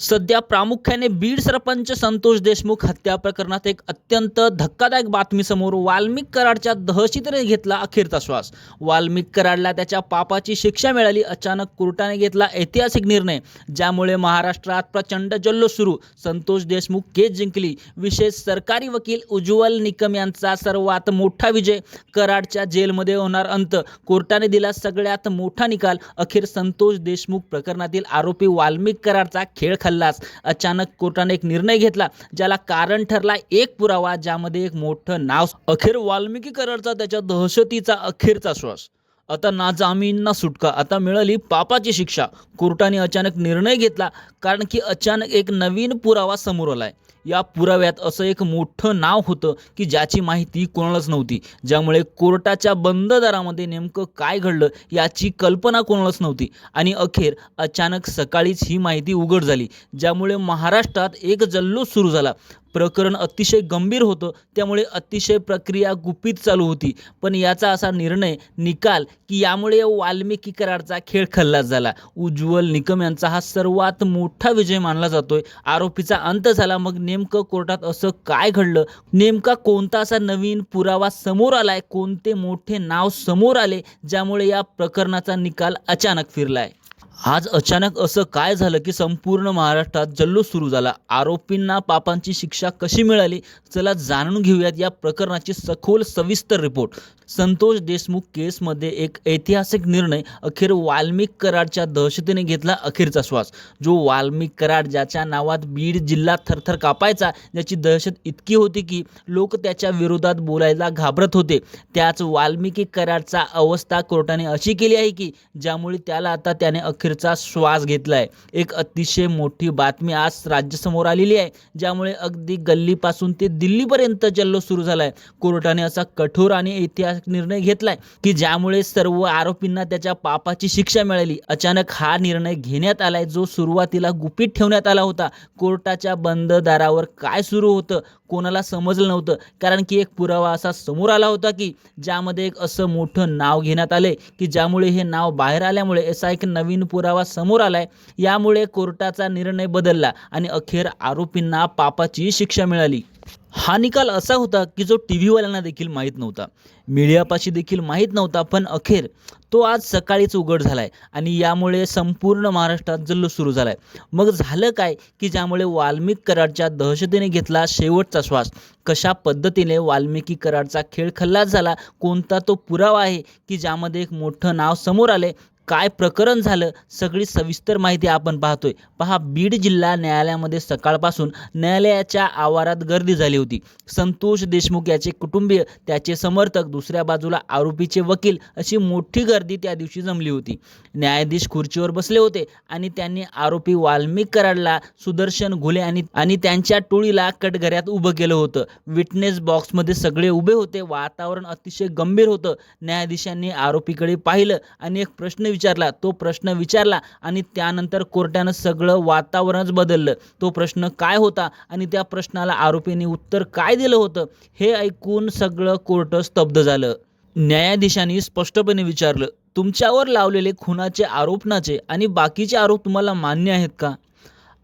सध्या प्रामुख्याने बीड सरपंच संतोष देशमुख हत्या प्रकरणात एक अत्यंत धक्कादायक बातमी समोर वाल्मिक कराडच्या दहशतीने घेतला अखेरचा श्वास. वाल्मिक कराडला त्याच्या पापाची शिक्षा मिळाली अचानक कोर्टाने घेतला ऐतिहासिक निर्णय ज्यामुळे महाराष्ट्रात प्रचंड जल्लोष सुरू. संतोष देशमुख केस जिंकली. विशेष सरकारी वकील उज्ज्वल निकम यांचा सर्वात मोठा विजय. कराडच्या जेलमध्ये होणार अंत. कोर्टाने दिला सगळ्यात मोठा निकाल. अखेर संतोष देशमुख प्रकरणातील आरोपी वाल्मिक कराडचा खेळ खल्लास. अचानक कोर्टाने एक निर्णय घेतला ज्याला कारण ठरला एक पुरावा ज्यामध्ये एक मोठं नाव अखेर वाल्मिकी करडचा त्याच्या दहशतीचा अखेरचा श्वास. आता ना जामीन ना सुटका. आता मिळाली पापाची शिक्षा. कोर्टाने अचानक निर्णय घेतला कारण की अचानक एक नवीन पुरावा समोर आलाय. या पुराव्यात असं एक मोठं नाव होतं की ज्याची माहिती कोणालाच नव्हती ज्यामुळे कोर्टाच्या बंद दारामध्ये नेमकं काय घडलं याची कल्पना कोणालाच नव्हती. आणि अखेर अचानक सकाळीच ही माहिती उघड झाली ज्यामुळे महाराष्ट्रात एक जल्लोष सुरू झाला. प्रकरण अतिशय गंभीर होतं. त्यामुळे अतिशय प्रक्रिया गुपित चालू होती. पण याचा असा निर्णय निकाल की यामुळे वाल्मिकी करारचा खेळ खल्लास झाला. उज्ज्वल निकम यांचा हा सर्वात मोठा विजय मानला जातोय. आरोपीचा अंत झाला. मग नेमकं कोर्टात असं काय घडलं? नेमका कोणता असा नवीन पुरावा समोर आलाय? कोणते मोठे नाव समोर आले? ज्यामुळे या प्रकरणाचा निकाल अचानक फिरलाय? आज अचानक असं काय झालं की संपूर्ण महाराष्ट्रात जल्लोष सुरू झाला? आरोपींना पापांची शिक्षा कशी मिळाली? चला जाणून घेऊयात या प्रकरणाची सखोल सविस्तर रिपोर्ट. संतोष देशमुख केसमध्ये एक ऐतिहासिक निर्णय अखेर वाल्मिक कराडच्या दहशतीने घेतला अखेरचा श्वास. जो वाल्मिक कराड ज्याच्या नावात बीड जिल्हा थरथर कापायचा ज्याची दहशत इतकी होती की लोक त्याच्या विरोधात बोलायला घाबरत होते. त्याच वाल्मिकी कराडचा अवस्था कोर्टाने अशी केली आहे की ज्यामुळे त्याला आता त्याने अखेर अखेरचा श्वास घेतला आहे एक अतिशय मोठी बातमी आज राज्यासमोर आलेली आहे ज्यामुळे अगदी गल्लीपासून ते दिल्लीपर्यंत जल्लो सुरू झाला आहे कोर्टाने असा कठोर आणि ऐतिहासिक निर्णय घेतलाय की ज्यामुळे सर्व आरोपींना त्याच्या पापाची शिक्षा मिळाली. अचानक हा निर्णय घेण्यात आलाय जो सुरुवातीला गुपित ठेवण्यात आला होता. कोर्टाच्या बंद दारावर काय सुरू होतं कोणाला समजलं नव्हतं. कारण की एक पुरावा असा समोर आला होता की ज्यामध्ये एक असं मोठं नाव घेण्यात आले की ज्यामुळे हे नाव बाहेर आल्यामुळे असा एक नवीन पुरावा समोर आलाय. यामुळे कोर्टाचा निर्णय बदलला आणि अखेर आरोपींना पापाची शिक्षा मिळाली. हा निकाल असा होता की जो टी व्हीवाल्यांना देखील माहीत नव्हता. मीडियापाशी देखील माहीत नव्हता पण अखेर तो आज सकाळीच उघड झाला आहे आणि यामुळे संपूर्ण महाराष्ट्रात जल्लोष सुरू झाला आहे मग झालं काय की ज्यामुळे वाल्मिक कराडच्या दहशतीने घेतला शेवटचा श्वास? कशा पद्धतीने वाल्मिकी कराडचा खेळ खल्लास झाला? कोणता तो पुरावा आहे की ज्यामध्ये एक मोठं नाव समोर आले काय प्रकरण झालं सगळी सविस्तर माहिती आपण पाहतोय. पहा बीड जिल्हा न्यायालयामध्ये सकाळपासून न्यायालयाच्या आवारात गर्दी झाली होती. संतोष देशमुख याचे कुटुंबीय त्याचे समर्थक दुसऱ्या बाजूला आरोपीचे वकील अशी मोठी गर्दी त्या दिवशी जमली होती. न्यायाधीश खुर्चीवर बसले होते आणि त्यांनी आरोपी वाल्मिक कराडला सुदर्शन घुले आणि आणि त्यांच्या टोळीला कटघऱ्यात उभं केलं होतं. विटनेस बॉक्समध्ये सगळे उभे होते. वातावरण अतिशय गंभीर होतं. न्यायाधीशांनी आरोपीकडे पाहिलं आणि एक प्रश्न विचारला तो प्रश्न विचारला आणि त्यानंतर कोर्टानं सगळं वातावरणच बदललं. तो प्रश्न काय होता आणि त्या प्रश्नाला आरोपींनी उत्तर काय दिलं होतं हे ऐकून सगळं कोर्ट स्तब्ध झालं. न्यायाधीशांनी स्पष्टपणे विचारलं तुमच्यावर लावलेले खुनाचे आरोपणाचे आणि बाकीचे आरोप तुम्हाला मान्य आहेत का?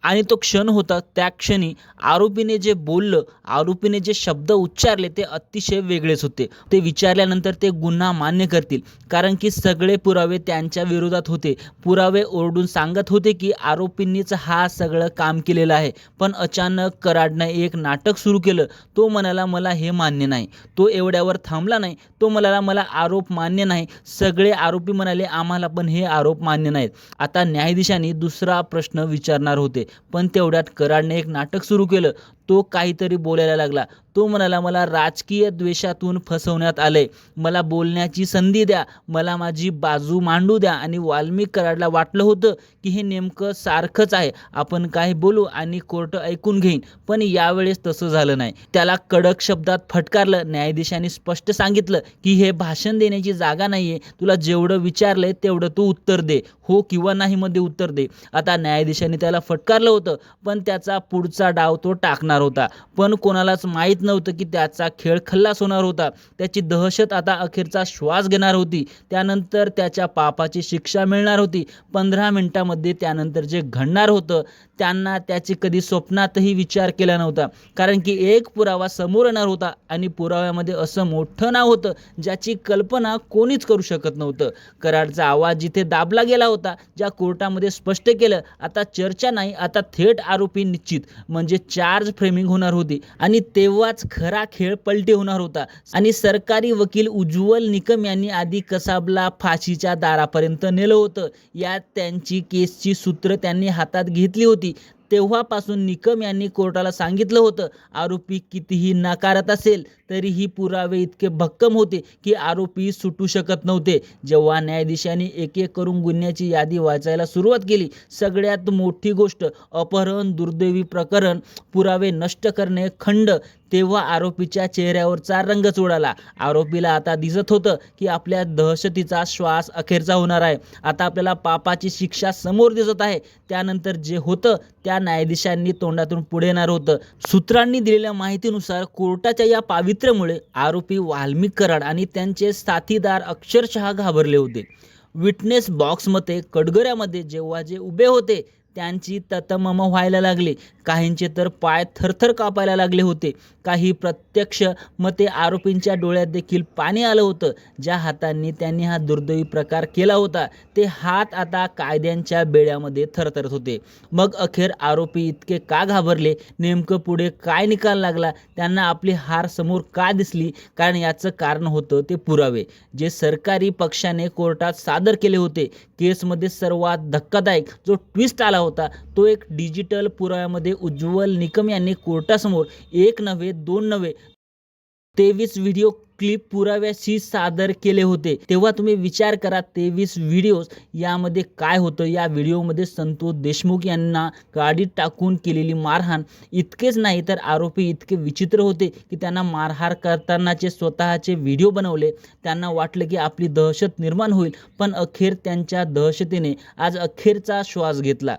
आणि तो क्षण होता त्या क्षणी आरोपीने जे बोललं आरोपीने जे शब्द उच्चारले ते अतिशय वेगळेच होते. ते विचारल्यानंतर ते गुन्हा मान्य करतील. कारण की सगळे पुरावे त्यांच्या विरोधात होते. पुरावे ओरडून सांगत होते की आरोपींनीच हा सगळं काम केलेलं आहे. पण अचानक कराडनं एक नाटक सुरू केलं. तो म्हणाला मला हे मान्य नाही. तो एवढ्यावर थांबला नाही. तो म्हणाला मला आरोप मान्य नाही. सगळे आरोपी म्हणाले आम्हाला पण हे आरोप मान्य नाहीत. आता न्यायाधीशांनी दुसरा प्रश्न विचारणार होते. पण तेवढ्यात कराडने एक नाटक सुरू केलं. तो काहीतरी बोलायला लागला. तो म्हणाला मला राजकीय द्वेषातून फसवण्यात आले मला बोलण्याची संधी द्या. मला माझी बाजू मांडू द्या. आणि वाल्मिक कराडला वाटलं होतं की हे नेमकं सारखंच आहे. आपण काही बोलू आणि कोर्ट ऐकून घेईन. पण यावेळेस तसं झालं नाही. त्याला कडक शब्दात फटकारलं. न्यायाधीशांनी स्पष्ट सांगितलं की हे भाषण देण्याची जागा नाही आहे तुला जेवढं विचारलंय तेवढं तू उत्तर दे. हो किंवा नाही मध्ये उत्तर दे. आता न्यायाधीशांनी त्याला फटकारलं होतं पण त्याचा पुढचा डाव तो टाकणार होणार होता. पण कोणालाच माहीत नव्हतं की त्याचा खेळ खल्लास होणार होता. त्याची दहशत आता अखेरचा श्वास घेणार होती. त्यानंतर त्याच्या पापाची शिक्षा मिळणार होती. पंधरा मिनिटामध्ये त्यानंतर जे घडणार होतं त्यांना त्याचे कधी स्वप्नातही विचार केला नव्हता. कारण की एक पुरावा समोर येणार होता आणि पुराव्यामध्ये असं मोठं नाव होतं ज्याची कल्पना कोणीच करू शकत नव्हतं. कराडचा आवाज जिथे दाबला गेला होता ज्या कोर्टामध्ये स्पष्ट केलं आता चर्चा नाही आता थेट आरोपी निश्चित. म्हणजे चार्ज फ्रेमिंग होणार होती. आणि तेव्हाच खरा खेळ पलटी होणार होता. आणि सरकारी वकील उज्ज्वल निकम यांनी आधी कसाबला फाशीच्या दारापर्यंत नेलं होतं. यात त्यांची केसची सूत्र त्यांनी हातात घेतली होती. तेव्हापासून निकम यांनी कोर्टाला सांगितलं होतं आरोपी कितीही नाकारत असेल तरीही पुरावे इतके भक्कम होते की आरोपी सुटू शकत नव्हते. जेव्हा न्यायाधीशांनी एक एक करून गुन्ह्याची यादी वाचायला सुरुवात केली सगळ्यात मोठी गोष्ट अपहरण दुर्दैवी प्रकरण पुरावे नष्ट करणे खंड तेव्हा आरोपीच्या चेहऱ्यावरचा रंगच उडाला. आरोपीला आता दिसत होतं की आपल्या दहशतीचा श्वास अखेरचा होणार आहे. आता आपल्याला पापाची शिक्षा समोर दिसत आहे. त्यानंतर जे होतं त्या न्यायाधीशांनी तोंडातून पुढे येणार होतं. सूत्रांनी दिलेल्या माहितीनुसार कोर्टाच्या या पावित्र्यामुळे आरोपी वाल्मिक कराड आणि त्यांचे साथीदार अक्षरशः घाबरले होते. विटनेस बॉक्समध्ये कडगऱ्यामध्ये जेव्हा जे उभे होते त्यांची ततमम व्हायला लागली. काहींचे तर पाय थरथर कापायला लागले होते. काही प्रत्यक्ष मते आरोपींच्या डोळ्यात देखील पाणी आलं होतं. ज्या हातांनी त्यांनी हा दुर्दैवी प्रकार केला होता ते हात आता कायद्यांच्या बेड्यामध्ये थरथरत होते. मग अखेर आरोपी इतके का घाबरले? नेमकं पुढे काय निकाल लागला? त्यांना आपली हार समोर का दिसली? कारण याचं कारण होतं ते पुरावे. जे सरकारी पक्षाने कोर्टात सादर केले होते केसमध्ये सर्वात धक्कादायक जो ट्विस्ट आला होता. तो एक डिजिटल पुराव्यामध्ये उज्ज्वल निकम यांनी कोर्टासमोर एक नव्हे दोन नव्हे तेवीस व्हिडिओ क्लिप पुराव्याशी सादर केले होते. तेव्हा तुम्ही विचार करा तेवीस व्हिडिओज यामध्ये काय होतं? या व्हिडिओमध्ये संतोष देशमुख यांना गाडीत टाकून केलेली मारहाण इतकेच नाही तर आरोपी इतके विचित्र होते की त्यांना मारहाण करतानाचे स्वतःचे व्हिडिओ बनवले. त्यांना वाटलं की आपली दहशत निर्माण होईल पण अखेर त्यांच्या दहशतीने आज अखेरचा श्वास घेतला.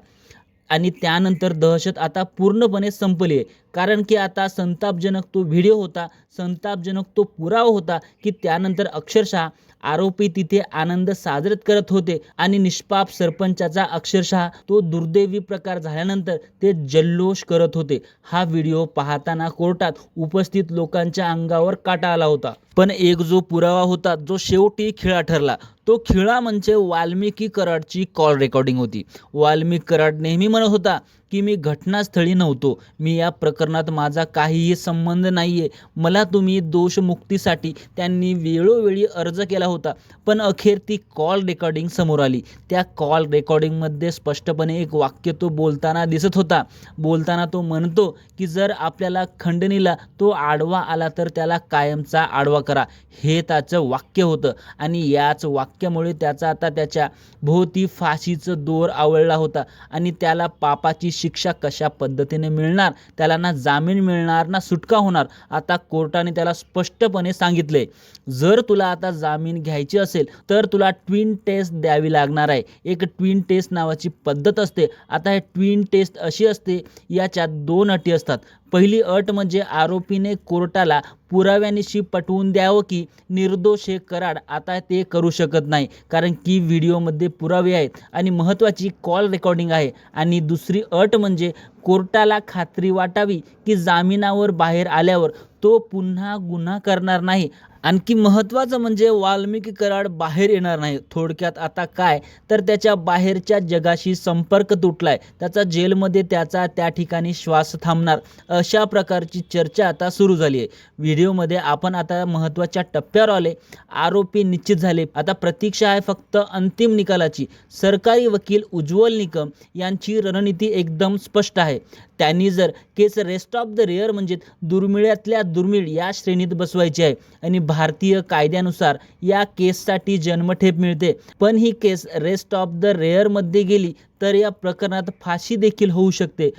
आणि त्यानंतर दहशत आता पूर्णपणे संपली आहे. कारण की आता संतापजनक तो व्हिडिओ होता संतापजनक तो पुरावा होता की त्यानंतर अक्षरशः आरोपी तिथे आनंद साजरत करत होते आणि निष्पाप सरपंचाचा अक्षरशः तो दुर्दैवी प्रकार झाल्यानंतर ते जल्लोष करत होते. हा व्हिडिओ पाहताना कोर्टात उपस्थित लोकांच्या अंगावर काटा आला होता. पण एक जो पुरावा होता जो शेवटी खिळा ठरला तो खिळा म्हणजे वाल्मिकी कराडची कॉल रेकॉर्डिंग होती. वाल्मिक कराड नेहमी म्हणत होता की मी घटनास्थळी नव्हतो. मी या प्रकरणात माझा काहीही संबंध नाही आहे मला तुम्ही दोषमुक्तीसाठी त्यांनी वेळोवेळी अर्ज केला होता. पण अखेर ती कॉल रेकॉर्डिंग समोर आली. त्या कॉल रेकॉर्डिंगमध्ये स्पष्टपणे एक वाक्य तो बोलताना दिसत होता. बोलताना तो म्हणतो की जर आपल्याला खंडणीला तो आडवा आला तर त्याला कायमचा आडवा करा. हे त्याचं वाक्य होतं. आणि याच वाक्यामुळे त्याचा आता त्याच्या भोवती फाशीचं दोर आवळला होता. आणि त्याला पापाची शिक्षा कशा पद्धतीने मिळणार त्याला ना जामीन मिळणार ना सुटका होणार आता कोर्टाने त्याला स्पष्टपणे सांगितले. जर तुला आता जामीन घ्यायची असेल तर तुला ट्विन टेस्ट द्यावी लागणार आहे. एक ट्विन टेस्ट नावाची पद्धत असते. आता हे ट्विन टेस्ट अशी असते याच्यात दोन अटी असतात. पहिली अट म्हणजे आरोपीने कोर्टाला पुराव्यानिशी पटवून द्यावं की निर्दोष हे कराड आता ते करू शकत नाही. कारण की व्हिडिओमध्ये पुरावे आहेत आणि महत्त्वाची कॉल रेकॉर्डिंग आहे. आणि दुसरी अट म्हणजे कोर्टाला खात्री वाटावी की जामिनावर बाहेर आल्यावर तो पुन्हा गुन्हा करणार नाही. आणखी महत्त्वाचं म्हणजे वाल्मिकी कराड बाहेर येणार नाही. थोडक्यात आता काय? तर त्याच्या बाहेरच्या जगाशी संपर्क तुटलाय. त्याचा जेलमध्ये त्याचा त्या ठिकाणी श्वास थांबणार. अशा प्रकारची चर्चा आता सुरू झाली आहे. व्हिडिओमध्ये आपण आता महत्त्वाच्या टप्प्यावर आले आरोपी निश्चित झाले. आता प्रतीक्षा आहे फक्त अंतिम निकालाची. सरकारी वकील उज्ज्वल निकम यांची रणनीती एकदम स्पष्ट आहे. त्यांनी जर case rarest of the rare म्हणजे दुर्मिळातल्या दुर्मिळ या श्रेणीत बसवायची आहे. आणि भारतीय कायद्यानुसार या केससाठी जन्मठेप मिळते. पण ही केस रेस्ट ऑफ द रेअरमध्ये गेली तर या प्रकरणात फाशी देखील होऊ शकते.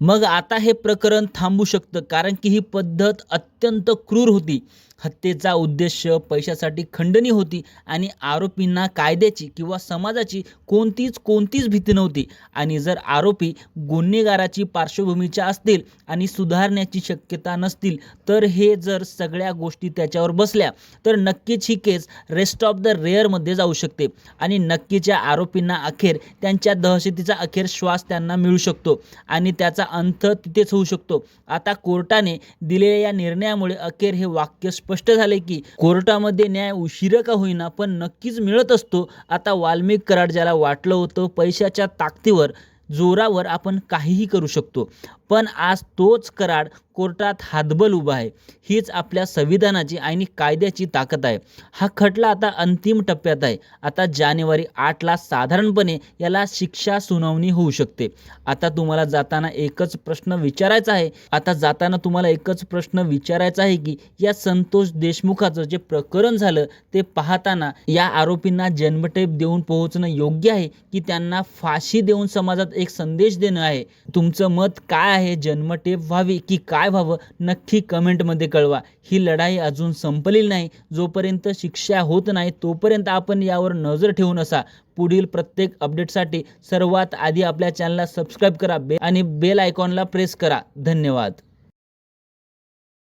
मग आता हे प्रकरण थांबू शकतं कारण की ही पद्धत अत्यंत क्रूर होती. हत्येचा उद्देश पैशासाठी खंडणी होती आणि आरोपींना कायद्याची किंवा समाजाची कोणतीच कोणतीच भीती नव्हती. आणि जर आरोपी गुन्हेगाराची पार्श्वभूमीच्या असतील आणि सुधारण्याची शक्यता नसतील तर हे जर सगळ्या गोष्टी त्याच्यावर बसल्या तर नक्कीच ही केस रेस्ट ऑफ द रेअरमध्ये जाऊ शकते. आणि नक्कीच या आरोपींना अखेर त्यांच्या दहशतीचा अखेर श्वास त्यांना मिळू शकतो आणि त्याचा अंत तिथेच होऊ शकतो. आता कोर्टाने दिलेल्या या न्यायामुळे अखेर हे वाक्य स्पष्ट झाले की कोर्टामध्ये न्याय उशिरा का होईना पण नक्कीच मिळत असतो. आता वाल्मिक कराड ज्याला वाटलं होतं पैशाच्या ताकदीवर जोरावर आपण काहीही करू शकतो. पण आज तोच कराड कोर्टात हातबल उभा आहे. हीच आपल्या संविधानाची आणि कायद्याची ताकद आहे. हा खटला आता अंतिम टप्प्यात आहे. आता जानेवारी आठला साधारणपणे याला शिक्षा सुनावणी होऊ शकते. आता तुम्हाला जाताना एकच प्रश्न विचारायचा आहे. आता जाताना तुम्हाला एकच प्रश्न विचारायचा आहे की या संतोष देशमुखाचं जे प्रकरण झालं ते पाहताना या आरोपींना जन्मठेप देऊन पोहोचणं योग्य आहे की त्यांना फाशी देऊन समाजात एक संदेश देणं आहे? तुमचं मत काय आहे? जन्मठेप व्हावी की काय व्हावं नक्की कमेंटमध्ये कळवा. ही लढाई अजून संपलेली नाही. जोपर्यंत शिक्षा होत नाही तोपर्यंत आपण यावर नजर ठेवून असा पुढील प्रत्येक अपडेटसाठी सर्वात आधी आपल्या चॅनलला सबस्क्राईब करा. बे आणि बेल आयकॉनला प्रेस करा. धन्यवाद.